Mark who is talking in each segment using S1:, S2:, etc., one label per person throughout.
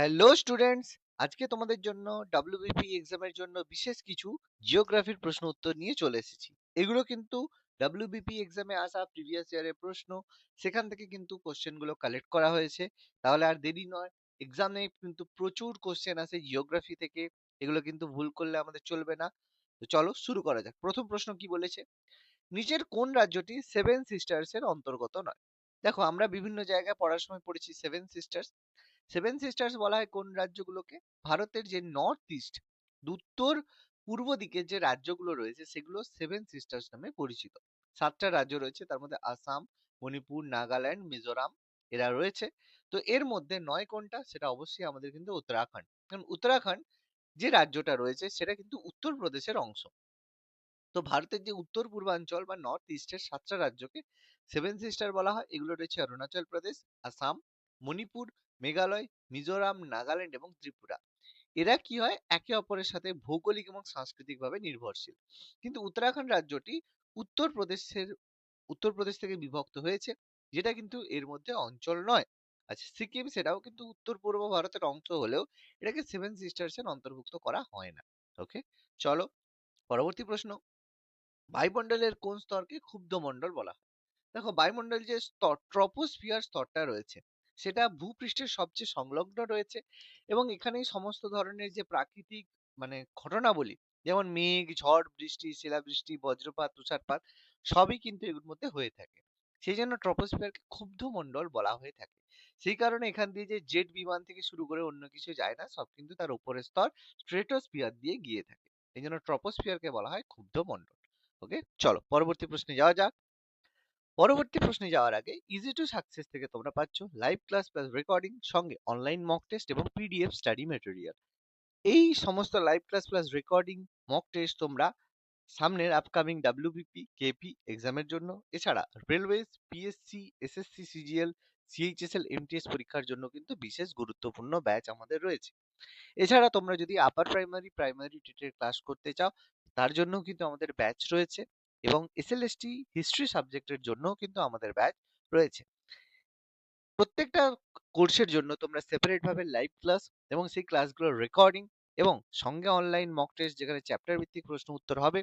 S1: Hello students, আজকে তোমাদের জন্য ডাব্লিউবিপি এক্সামের জন্য বিশেষ কিছু জিওগ্রাফির প্রশ্ন উত্তর নিয়ে চলে এসেছি। এগুলো কিন্তু ডাব্লিউবিপি এক্সামে আসা প্রিভিয়াস ইয়ারের প্রশ্ন, সেখান থেকে কিন্তু কোশ্চেনগুলো কালেক্ট করা হয়েছে। তাহলে আর দেরি নয় এক্সামে কিন্তু প্রচুর কোশ্চেন আসে জিওগ্রাফি থেকে, এগুলো কিন্তু ভুল করলে আমাদের চলবে না। তো চলো শুরু করা যাক। প্রথম প্রশ্ন কি বলেছে? নিচের কোন রাজ্যটি সেভেন সিস্টার্স এর অন্তর্গত নয়? দেখো আমরা বিভিন্ন জায়গায় পড়ার সময় পড়েছি সেভেন সিস্টার্স সেভেন সিস্টার্স বলা হয় কোন রাজ্যগুলোকে? ভারতের যে নর্থ ইস্ট, উত্তর পূর্ব দিকের যে রাজ্যগুলো রয়েছে সেগুলো সেভেন সিস্টার্স নামে পরিচিত। সাতটা রাজ্য রয়েছে, তার মধ্যে আসাম, মণিপুর, নাগাল্যান্ড, মিজোরাম এরা রয়েছে। তো এর মধ্যে নয় কোনটা? সেটা অবশ্যই আমাদের কিন্তু উত্তরাখণ্ড। কারণ উত্তরাখণ্ড যে রাজ্যটা রয়েছে সেটা কিন্তু উত্তরপ্রদেশের অংশ। তো ভারতের যে উত্তর পূর্বাঞ্চল বা নর্থ ইস্টের সাতটা রাজ্যকে সেভেন সিস্টার বলা হয়। এগুলো রয়েছে অরুণাচল প্রদেশ, আসাম, মণিপুর মেঘালয়, মিজোরাম, নাগাল্যান্ড এবং ত্রিপুরা। এরা কি হয়? একে অপরের সাথে ভৌগোলিক এবং সাংস্কৃতিকভাবে নির্ভরশীল। কিন্তু উত্তরাখণ্ড রাজ্যটি উত্তরপ্রদেশের, উত্তরপ্রদেশ থেকে বিভক্ত হয়েছে, যেটা কিন্তু এর মধ্যে অঞ্চল নয়। আচ্ছা সিকিম সেটাও কিন্তু উত্তর পূর্ব ভারতের অংশ হলেও এটাকে সেভেন সিস্টার্স এর অন্তর্ভুক্ত করা হয় না। ওকে? চলো, পরবর্তী প্রশ্ন। বায়ুমণ্ডলের কোন স্তরকে ক্ষুব্ধ মণ্ডল বলা হয়? দেখো, বায়ুমণ্ডল যে স্তর, ট্রপোস্ফিয়ার স্তরটা রয়েছে সেটা ভূপৃষ্ঠের সবচেয়ে সংলগ্ন রয়েছে এবং এখানেই সমস্ত ধরনের যে প্রাকৃতিক মানে ঘটনাবলী, যেমন মেঘ, ঝড়, বৃষ্টি, শিলাবৃষ্টি, বজ্রপাত, তুষারপাত, সবই কিন্তু এগুলোর মধ্যে হয়ে থাকে। সেই জন্য ট্রপোস্ফিয়ারকে ক্ষুব্ধ মণ্ডল বলা হয়ে থাকে। সেই কারণে এখান দিয়ে যে জেট বিমান থেকে শুরু করে অন্য কিছু যায় না, সব কিন্তু তার উপরের স্তর স্ট্রেটোস্ফিয়ার দিয়ে গিয়ে থাকে। এই জন্য ট্রপোস্ফিয়ারকে বলা হয় ক্ষুব্ধ মণ্ডল। ওকে, চলো পরবর্তী প্রশ্নে যাওয়া যাক। পরবর্তী প্রশ্নে যাওয়ার আগে ইজি টু সাকসেস থেকে তোমরা পাচ্ছ লাইভ ক্লাস প্লাস রেকর্ডিং সঙ্গে অনলাইন মক টেস্ট এবং পিডিএফ স্টাডি ম্যাটেরিয়াল এই সমস্ত live class plus recording mock test তোমরা সামনের আপকামিং ডাব্লিউবিপি কেপি এক্সামের জন্য, এছাড়া railways PSC SSC CGL CHSL MTS পরীক্ষার জন্য কিন্তু বিশেষ গুরুত্বপূর্ণ ব্যাচ আমাদের রয়েছে। এছাড়া তোমরা যদি আপার প্রাইমারি প্রাইমারি টেটের ক্লাস করতে চাও, তার জন্য কিন্তু আমাদের ব্যাচ রয়েছে। এবং এসএলএসটি হিস্ট্রি সাবজেক্টের জন্য কিন্তু আমাদের ব্যাচ রয়েছে। প্রত্যেকটা কোর্সের জন্য তোমরা সেপারেট ভাবে লাইভ ক্লাস এবং সেই ক্লাসগুলোর রেকর্ডিং এবং সঙ্গে অনলাইন মক টেস্ট যেখানে চ্যাপ্টার ভিত্তিক প্রশ্ন উত্তর হবে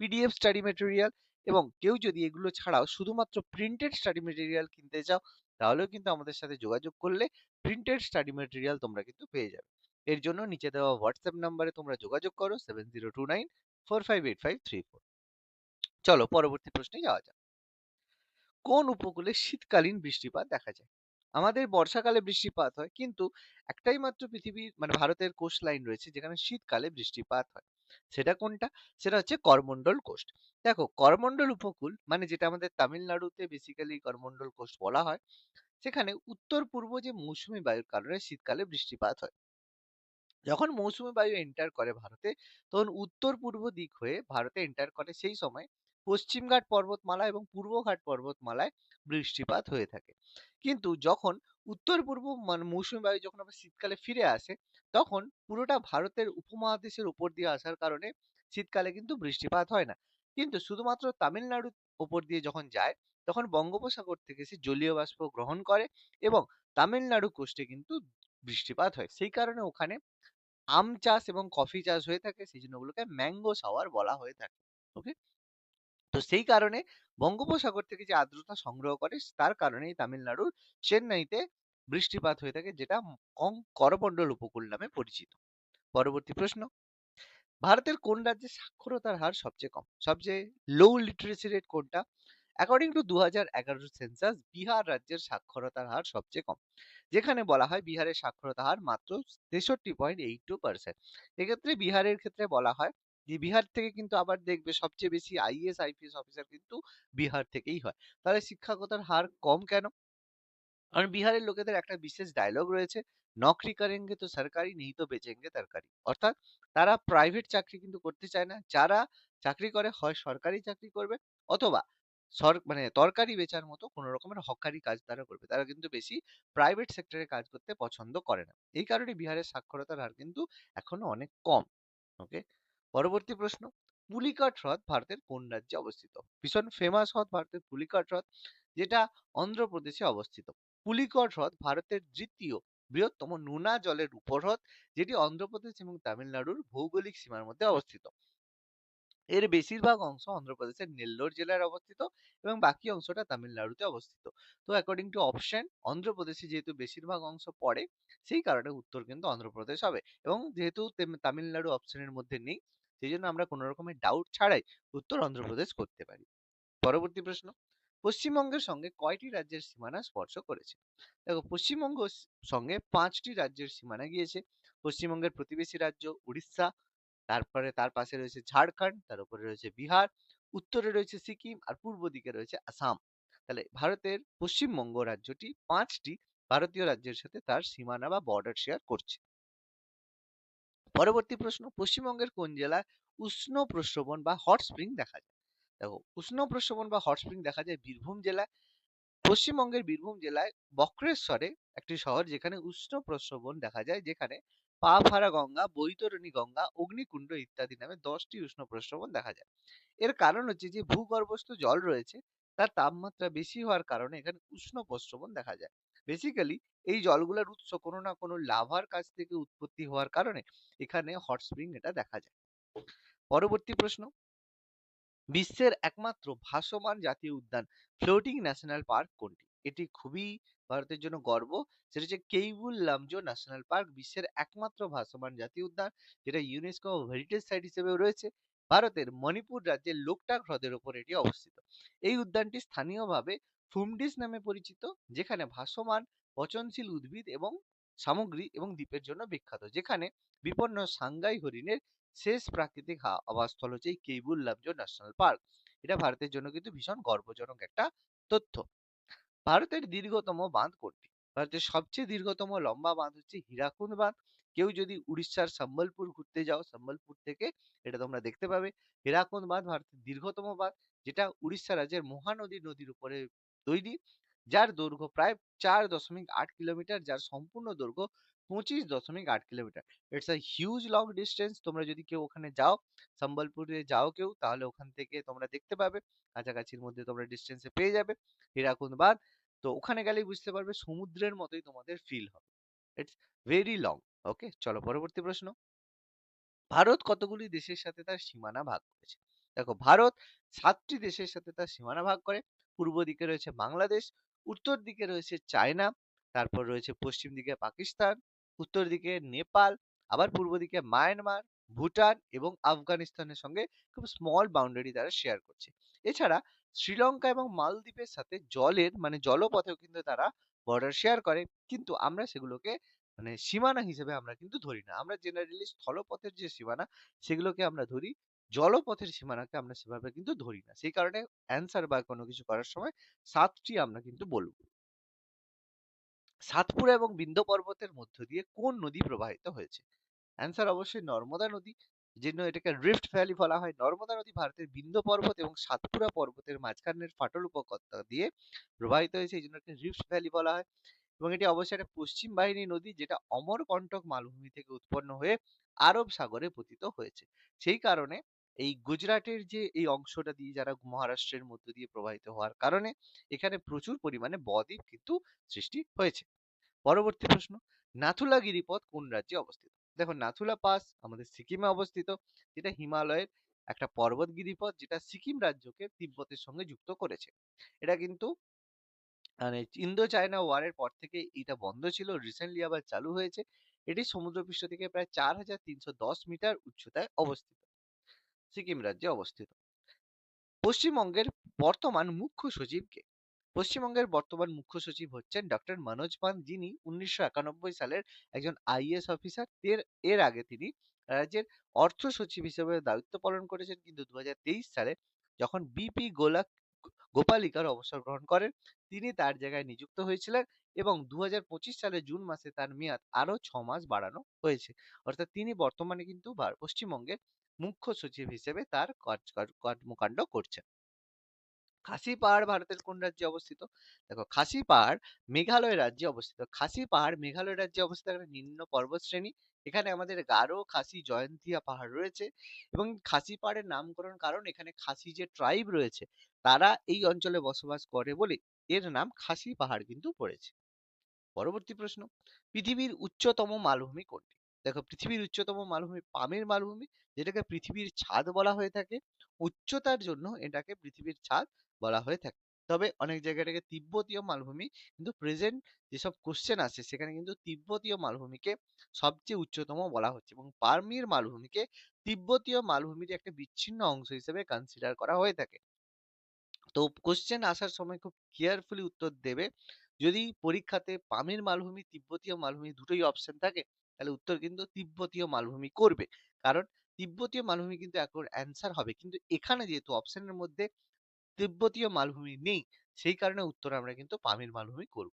S1: পিডিএফ স্টাডি ম্যাটেরিয়াল এবং কেউ যদি এগুলো ছাড়াও শুধুমাত্র প্রিন্টেড স্টাডি ম্যাটেরিয়াল কিনতে চাও, তাহলেও কিন্তু আমাদের সাথে যোগাযোগ করলে প্রিন্টেড স্টাডি ম্যাটেরিয়াল তোমরা কিন্তু পেয়ে যাবে। এর জন্য নিচে দেওয়া হোয়াটসঅ্যাপ নাম্বারে তোমরা যোগাযোগ করো seven zero two nine four five eight five three four চলো পরবর্তী প্রশ্নে যাওয়া যাক। কোন উপকূলে শীতকালীন বৃষ্টিপাত দেখা যায়? আমাদের বর্ষাকালে বৃষ্টিপাত হয়, কিন্তু একটাই মাত্র পৃথিবীর মানে ভারতের কোস্ট লাইন রয়েছে যেখানে শীতকালে বৃষ্টিপাত হয়। সেটা কোনটা? সেটা হচ্ছে করমন্ডল কোস্ট দেখো করমন্ডল উপকূল মানে যেটা আমাদের তামিলনাড়ুতে বেসিক্যালি করমন্ডল কোস্ট বলা হয়, সেখানে উত্তর পূর্ব যে মৌসুমী বায়ুর কারণে শীতকালে বৃষ্টিপাত হয়। যখন মৌসুমী বায়ু এন্টার করে ভারতে, তখন উত্তর পূর্ব দিক হয়ে ভারতে এন্টার করে সেই সময় পশ্চিমঘাট পর্বতমালা এবং পূর্বঘাট পর্বতমালায় বৃষ্টিপাত হয়ে থাকে। কিন্তু যখন উত্তর পূর্ব মানে মৌসুমী বায়ু যখন আবার শীতকালে ফিরে আসে, তখন পুরোটা ভারতের উপমহাদেশের উপর দিয়ে আসার কারণে শীতকালে কিন্তু বৃষ্টিপাত হয় না। কিন্তু শুধুমাত্র তামিলনাড়ুর উপর দিয়ে যখন যায়, তখন বঙ্গোপসাগর থেকে সে জলীয় বাষ্প গ্রহণ করে এবং তামিলনাড়ু কোস্টে কিন্তু বৃষ্টিপাত হয়। সেই কারণে ওখানে আম চাষ এবং কফি চাষ হয়ে থাকে, সেই জন্য ওগুলোকে ম্যাঙ্গো সাওয়ার বলা হয়ে থাকে। ওকে তো সেই কারণে বঙ্গোপসাগর থেকে যে আর্দ্রতা সংগ্রহ করে তার কারণেই তামিলনাড়ুর চেন্নাইতে বৃষ্টিপাত হয়ে থাকে, যেটা করমণ্ডল উপকূল নামে পরিচিত। পরবর্তী প্রশ্ন। ভারতের কোন রাজ্যে সাক্ষরতার হার সবচেয়ে কম? সবচেয়ে লো লিটারেসি রেট কোনটা? অ্যাকর্ডিং টু দু হাজার এগারোর সেন্সাস বিহার রাজ্যের সাক্ষরতার হার সবচেয়ে কম। যেখানে বলা হয় বিহারের সাক্ষরতা হার মাত্র তেষট্টি পয়েন্ট এইট টু পার্সেন্ট এক্ষেত্রে বিহারের ক্ষেত্রে বলা হয় যে বিহার থেকে কিন্তু আবার দেখবে সবচেয়ে বেশি আইএস আইপিএস অফিসার কিন্তু বিহার থেকেই হয়। তাহলে শিক্ষাগতার হার কম কেন? কারণ বিহারের লোকেদের একটা বিশেষ ডায়লগ রয়েছে, নকরি করেঙ্গে তো সরকারি, নেই তো বেচেঙ্গে তরকারি। অর্থাৎ তারা প্রাইভেট চাকরি কিন্তু করতে চায় না। যারা চাকরি করে হয় সরকারি চাকরি করবে অথবা সর মানে তরকারি বেচার মতো কোনো রকমের হকারি কাজ তারা করবে। তারা কিন্তু বেশি প্রাইভেট সেক্টরে কাজ করতে পছন্দ করে না। এই কারণে বিহারের সাক্ষরতার হার কিন্তু এখনও অনেক কম। ওকে পরবর্তী প্রশ্ন, পুলিকাট হ্রদ ভারতের কোন রাজ্যে অবস্থিত? ভীষণ ফেমাস হ্রদ ভারতের পুলিকাট হ্রদ, যেটা অন্ধ্রপ্রদেশে অবস্থিত। পুলিকট হ্রদ ভারতের দ্বিতীয় বৃহত্তম নোনা জলের উপহ্রদ, যেটি অন্ধ্রপ্রদেশ এবং তামিলনাড়ুর ভৌগোলিক সীমার মধ্যে অবস্থিত। এর বেশিরভাগ অংশ অন্ধ্রপ্রদেশের নেল্লোর জেলায় অবস্থিত এবং বাকি অংশটা তামিলনাড়ুতে অবস্থিত। তো অ্যাকর্ডিং টু অপশন অন্ধ্রপ্রদেশে যেহেতু বেশিরভাগ অংশ পড়ে, সেই কারণে উত্তর কিন্তু অন্ধ্রপ্রদেশ হবে। এবং যেহেতু তেম- তামিলনাড়ু অপশনের মধ্যে নেই সেই জন্য আমরা কোনো রকমের ডাউট ছাড়াই উত্তর অন্ধ্রপ্রদেশ করতে পারি। পরবর্তী প্রশ্ন পশ্চিমবঙ্গের সঙ্গে কয়টি রাজ্যের সীমানা স্পর্শ করেছে? দেখো পশ্চিমবঙ্গ সঙ্গে পাঁচটি রাজ্যের সীমানা গিয়েছে। পশ্চিমবঙ্গের প্রতিবেশী রাজ্য উড়িষ্যা তারপরে তার পাশে রয়েছে ঝাড়খণ্ড তার উপরে রয়েছে বিহার উত্তরে রয়েছে সিকিম আর পূর্ব দিকে রয়েছে আসাম। তাহলে ভারতের পশ্চিমবঙ্গ রাজ্যটি পাঁচটি ভারতীয় রাজ্যের সাথে তার সীমানা বা বর্ডার শেয়ার করছে। পরবর্তী প্রশ্ন, পশ্চিমবঙ্গের কোন জেলায় উষ্ণ প্রস্রবণ বা হট স্প্রিং দেখা যায়? দেখো, উষ্ণ প্রস্রবণ বা হট স্প্রিং দেখা যায় বীরভূম জেলায়। পশ্চিমবঙ্গের বীরভূম জেলায় বক্রেশ্বরে একটি শহর যেখানে উষ্ণ প্রস্রবণ দেখা যায়, যেখানে পা ফারা গঙ্গা, বৈতরণী গঙ্গা, অগ্নিকুণ্ড ইত্যাদি নামে দশটি উষ্ণ প্রস্রবণ দেখা যায়। এর কারণ হচ্ছে যে ভূগর্ভস্থ জল রয়েছে, তার তাপমাত্রা বেশি হওয়ার কারণে এখানে উষ্ণ প্রস্রবণ দেখা যায়। বেসিক্যালি এই জলগুলোর উৎস কোনো না কোনো লাভার কাছ থেকে উৎপত্তি হওয়ার কারণে এখানে হট স্প্রিং এটা দেখা যায়। পরবর্তী প্রশ্ন। বিশ্বের একমাত্র ভাসমান জাতীয় উদ্যান ফ্লোটিং ন্যাশনাল পার্ক কোনটি? এটি খুবই ভারতের জন্য গর্ব। সেটা হচ্ছে কেইবুল লামজো ন্যাশনাল পার্ক বিশ্বের একমাত্র ভাসমান জাতীয় উদ্যান, যেটা ইউনেস্কো হেরিটেজ সাইট হিসেবেও রয়েছে। ভারতের মণিপুর রাজ্যের লোকটাক হ্রদের ওপর এটি অবস্থিত। এই উদ্যানটি স্থানীয়ভাবে ফুমডিস নামে পরিচিত, যেখানে ভাসমান, পচনশীল উদ্ভিদ এবং সামগ্রী এবং দ্বীপের জন্য বিখ্যাত। যেখানে বিপন্ন সাংগাই হরিণের শেষ প্রাকৃতিক আবাসস্থল হচ্ছে এই কেইবুল লামজো ন্যাশনাল পার্ক। এটা ভারতের জন্য কিন্তু ভীষণ গর্বজনক একটা তথ্য। ভারতের দীর্ঘতম বাঁধ কোনটি? ভারতের সবচেয়ে দীর্ঘতম লম্বা বাঁধ হচ্ছে হীরাকুদ বাঁধ। কেউ যদি উড়িষ্যার সম্বলপুর ঘুরতে যাও, সম্বলপুর থেকে এটা তোমরা দেখতে পাবে। হীরাকুদ বাঁধ ভারতের দীর্ঘতম বাঁধ, যেটা উড়িষ্যা রাজ্যের মহানদী নদীর উপরে তৈরি যার দৈর্ঘ্য প্রায় চার দশমিক আট কিলোমিটার, যার সম্পূর্ণ দৈর্ঘ্য পঁচিশ দশমিক আট kilometre. It's a huge long distance তোমরা যদি কেউ ওখানে যাও, সম্বলপুরে যাও কেউ, তাহলে ওখান থেকে তোমরা দেখতে পাবে। কাছাকাছির মধ্যে তোমরা ডিস্টেন্সে পেয়ে যাবে। হীরাকুদ বাঁধ তো ওখানে গেলেই বুঝতে পারবে সমুদ্রের মতোই তোমাদের ফিল হবে। ইটস ভেরি লং ওকে চলো পরবর্তী প্রশ্ন। ভারত কতগুলি দেশের সাথে তার সীমানা ভাগ করেছে? দেখো, ভারত সাতটি দেশের সাথে তার সীমানা ভাগ করে। পূর্ব দিকে রয়েছে বাংলাদেশ, উত্তর দিকে রয়েছে চায়না, তারপর রয়েছে পশ্চিম দিকে পাকিস্তান, উত্তর দিকে নেপাল, আবার পূর্ব দিকে মায়ানমার, ভুটান এবং আফগানিস্তানের সঙ্গে খুব স্মল বাউন্ডারি তারা শেয়ার করছে। এছাড়া শ্রীলঙ্কা এবং মালদ্বীপের সাথে জলের মানে জলপথেও কিন্তু তারা বর্ডার শেয়ার করে, কিন্তু আমরা সেগুলোকে মানে সীমানা হিসেবে আমরা কিন্তু ধরি না। আমরা জেনারেলি স্থলপথের যে সীমানা, সেগুলোকে আমরা ধরি জলপথের সীমানাকে আমরা সেভাবে কিন্তু ধরি না। সেই কারণে অ্যান্সার বা কোনো কিছু করার সময় সাতটি আমরা কিন্তু বলব। সাতপুরা এবং বিন্ধ্য পর্বতের মধ্য দিয়ে কোন নদী প্রবাহিত হয়েছে? অ্যান্সার অবশ্যই নর্মদা নদী জন্য এটাকে রিফট ভ্যালি বলা হয়। নর্মদা নদী ভারতের বিন্ধ্য পর্বত এবং সাতপুরা পর্বতের মাঝখানের ফাটল উপত্যকা দিয়ে প্রবাহিত হয়েছে, এই জন্য এটাকে রিফট ভ্যালি বলা হয়। এবং এটি অবশ্যই একটা পশ্চিম বাহিনী নদী, যেটা অমরকণ্টক মালভূমি থেকে উৎপন্ন হয়ে আরব সাগরে পতিত হয়েছে। সেই কারণে এই গুজরাটের যে, এই অংশটা দিয়ে যারা মহারাষ্ট্রের মধ্য দিয়ে প্রবাহিত হওয়ার কারণে এখানে প্রচুর পরিমাণে বদ্বীপ কিন্তু সৃষ্টি হয়েছে। পরবর্তী প্রশ্ন, নাথুলা গিরিপথ কোন রাজ্যে অবস্থিত? দেখো নাথুলা পাস আমাদের সিকিমে অবস্থিত, যেটা হিমালয়ের একটা পর্বত গিরিপথ যেটা সিকিম রাজ্যকে তিব্বতের সঙ্গে যুক্ত করেছে। এটা কিন্তু মানে ইন্দো চায়না ওয়ারের পর থেকে এটা বন্ধ ছিল রিসেন্টলি আবার চালু হয়েছে। এটি সমুদ্রপৃষ্ঠ থেকে প্রায় চার হাজার তিনশো দশ মিটার উচ্চতায় অবস্থিত। সিকিম রাজ্যে অবস্থিত। পশ্চিমবঙ্গের বর্তমান মুখ্য সচিব কে পশ্চিমবঙ্গের বর্তমান মুখ্য সচিব হচ্ছেন ডক্টর মনোজ পান যিনি উনিশশো একানব্বই সালের একজন আইএএস অফিসার। এর এর আগে তিনি রাজ্যের অর্থ সচিব হিসেবে দায়িত্ব পালন করেছেন। কিন্তু দু হাজার তেইশ সালে যখন বিপি গোলাক গোপালিকার অবসর গ্রহণ করেন, তিনি তার জায়গায় নিযুক্ত হয়েছিলেন এবং দু সালের জুন মাসে তার মেয়াদ আরও ছ মাস বাড়ানো হয়েছে। অর্থাৎ তিনি বর্তমানে কিন্তু পশ্চিমবঙ্গের মুখ্য সচিব হিসেবে তার কর্মকাণ্ড করছেন। খাসি পাহাড় ভারতের কোন রাজ্যে অবস্থিত? দেখো, খাসি পাহাড় মেঘালয় রাজ্যে অবস্থিত। খাসি পাহাড় মেঘালয় রাজ্যে অবস্থিত একটা নিম্ন পর্বত শ্রেণি এখানে আমাদের গারো খাসি জয়ন্তিয়া পাহাড় রয়েছে এবং খাসি পাহাড়ের নামকরণ কারণ এখানে খাসি যে ট্রাইব রয়েছে, তারা এই অঞ্চলে বসবাস করে বলে এর নাম খাসি পাহাড় কিন্তু পড়েছে। পরবর্তী প্রশ্ন, পৃথিবীর উচ্চতম মালভূমি কোনটি? দেখো পৃথিবীর উচ্চতম মালভূমি পামের মালভূমি, যেটাকে পৃথিবীর ছাদ বলা হয়ে থাকে। উচ্চতার জন্য এটাকে পৃথিবীর ছাদ বলা হয়ে থাকে। তবে অনেক জায়গায় এটাকে তিব্বতীয় মালভূমি, কিন্তু প্রেজেন্ট যেসব কোশ্চেন আছে সেখানে কিন্তু তিব্বতীয় মালভূমিকে সবচেয়ে উচ্চতম বলা হচ্ছে এবং পারমির মালভূমিকে তিব্বতীয় মালভূমির একটা বিচ্ছিন্ন অংশ হিসেবে কনসিডার করা হয়ে থাকে। তো কোশ্চেন আসার সময় খুব কেয়ারফুলি উত্তর দেবে। যদি পরীক্ষাতে পামের মালভূমি, তিব্বতীয় মালভূমি দুটোই অপশন থাকে তাহলে উত্তর কিন্তু তিব্বতীয় মালভূমি করবে। কারণ তিব্বতীয় মালভূমি কিন্তু এখন অ্যান্সার হবে। কিন্তু এখানে যেহেতু অপশনের মধ্যে তিব্বতীয় মালভূমি নেই, সেই কারণে উত্তর আমরা কিন্তু পামের মালভূমি করব।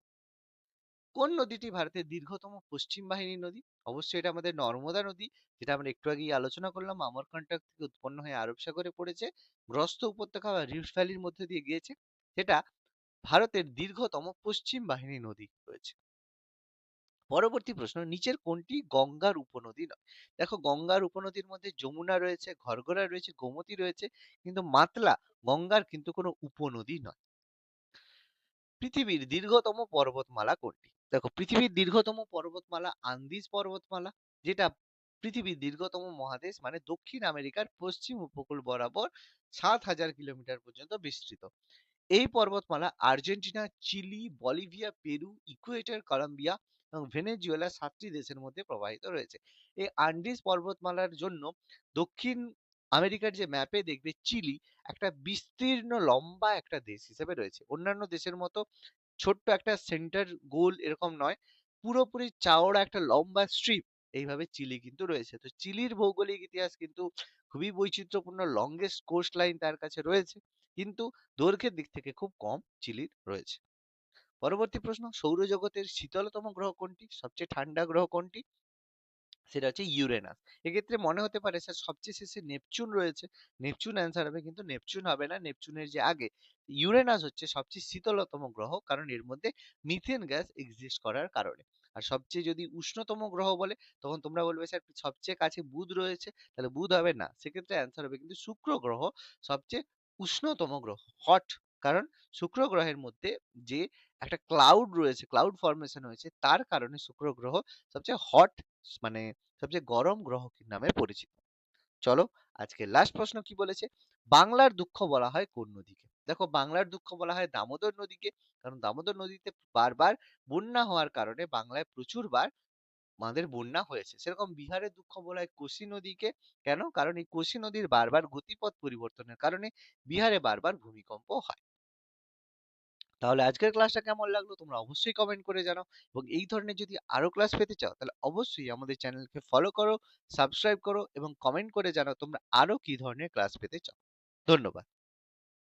S1: কোন নদীটি ভারতের দীর্ঘতম পশ্চিম বাহিনী নদী? অবশ্যই এটা আমাদের নর্মদা নদী, যেটা আমরা একটু আগেই আলোচনা করলাম। আমরকন্টক থেকে উৎপন্ন হয়ে আরব সাগরে পড়েছে। গ্রস্ত উপত্যকা বা রিফট ভ্যালির মধ্যে দিয়ে গিয়েছে। সেটা ভারতের দীর্ঘতম পশ্চিম বাহিনী নদী রয়েছে। পরবর্তী প্রশ্ন, নিচের কোনটি গঙ্গার উপনদী নয়? দেখো, গঙ্গার উপনদীর মধ্যে যমুনা রয়েছে, ঘরঘরা রয়েছে, গোমতী রয়েছে, কিন্তু মাতলা গঙ্গার কিন্তু কোনো উপনদী নয়। পৃথিবীর দীর্ঘতম পর্বতমালা কোনটি? দেখো, পৃথিবীর দীর্ঘতম পর্বতমালা আন্দিজ পর্বতমালা, যেটা পৃথিবীর দীর্ঘতম মহাদেশ মানে দক্ষিণ আমেরিকার পশ্চিম উপকূল বরাবর সাত হাজার কিলোমিটার পর্যন্ত বিস্তৃত। এই পর্বতমালা Argentina, Chile, Bolivia, Peru, Ecuador, Colombia এবং ভেনেজুয়েলা সাতটি দেশের মধ্যে প্রবাহিত রয়েছে। এই আন্ডিজ পর্বতমালার জন্য দক্ষিণ আমেরিকার যে ম্যাপে দেখবে চিলি একটা বিস্তীর্ণ লম্বা একটা দেশ হিসেবে রয়েছে। অন্যান্য দেশের মতো ছোট্ট একটা সেন্টার গোল এরকম নয়, পুরোপুরি চাওড়া একটা লম্বা স্ট্রিপ এইভাবে চিলি কিন্তু রয়েছে। তো চিলির ভৌগোলিক ইতিহাস কিন্তু খুবই বৈচিত্র্যপূর্ণ লংগেস্ট কোস্ট লাইন তার কাছে রয়েছে। কিন্তু দৈর্ঘ্যের দিক থেকে খুব কম চিলির রয়েছে। পরবর্তী প্রশ্ন, সৌরজগতের শীতলতম গ্রহ কোনটি? সবচেয়ে ঠান্ডা গ্রহ কোনটি? সেটা হচ্ছে ইউরেনাস। এক্ষেত্রে মনে হতে পারে স্যার, সবচেয়ে শেষে নেপচুন রয়েছে। নেপচুন অ্যান্সার হবে, কিন্তু নেপচুন হবে না। নেপচুনের যে আগে, ইউরেনাস হচ্ছে সবচেয়ে শীতলতম গ্রহ, কারণ এর মধ্যে মিথেন গ্যাস এক্সিস্ট করার কারণে। আর সবচেয়ে যদি উষ্ণতম গ্রহ বলে, তখন তোমরা বলবে, স্যার, সবচেয়ে কাছে বুধ রয়েছে, তাহলে বুধ হবে না। সেক্ষেত্রে অ্যান্সার হবে কিন্তু শুক্র গ্রহ সবচেয়ে উষ্ণতম গ্রহ হট কারণ শুক্র গ্রহের মধ্যে যে একটা ক্লাউড রয়েছে ক্লাউড ফরমেশন হয়েছে, তার কারণে শুক্র গ্রহ সবচেয়ে হট মানে সবচেয়ে গরম গ্রহ নামে পরিচিত। চলো আজকে লাস্ট প্রশ্ন কি বলেছে? বাংলার দুঃখ বলা হয় কোন নদীকে? দেখো বাংলার দুঃখ বলা হয় দামোদর নদীকে, কারণ দামোদর নদীতে বারবার বন্যা হওয়ার কারণে বাংলায় প্রচুর বার আমাদের বন্যা হয়েছে। সেরকম বিহারের দুঃখ বলা হয় কোশি নদীকে। কেন? কারণ এই কোশি নদীর বারবার গতিপথ পরিবর্তনের কারণে বিহারে বারবার ভূমিকম্প হয়। তাহলে আজকের ক্লাসটা কেমন লাগল? তোমরা অবশ্যই কমেন্ট করে জানাও। এবং এই ধরনের যদি আরও ক্লাস পেতে চাও, তাহলে অবশ্যই আমাদের চ্যানেলকে ফলো করো সাবস্ক্রাইব করো এবং কমেন্ট করে জানাও তোমরা আরও কি ধরনের ক্লাস পেতে চাও। ধন্যবাদ।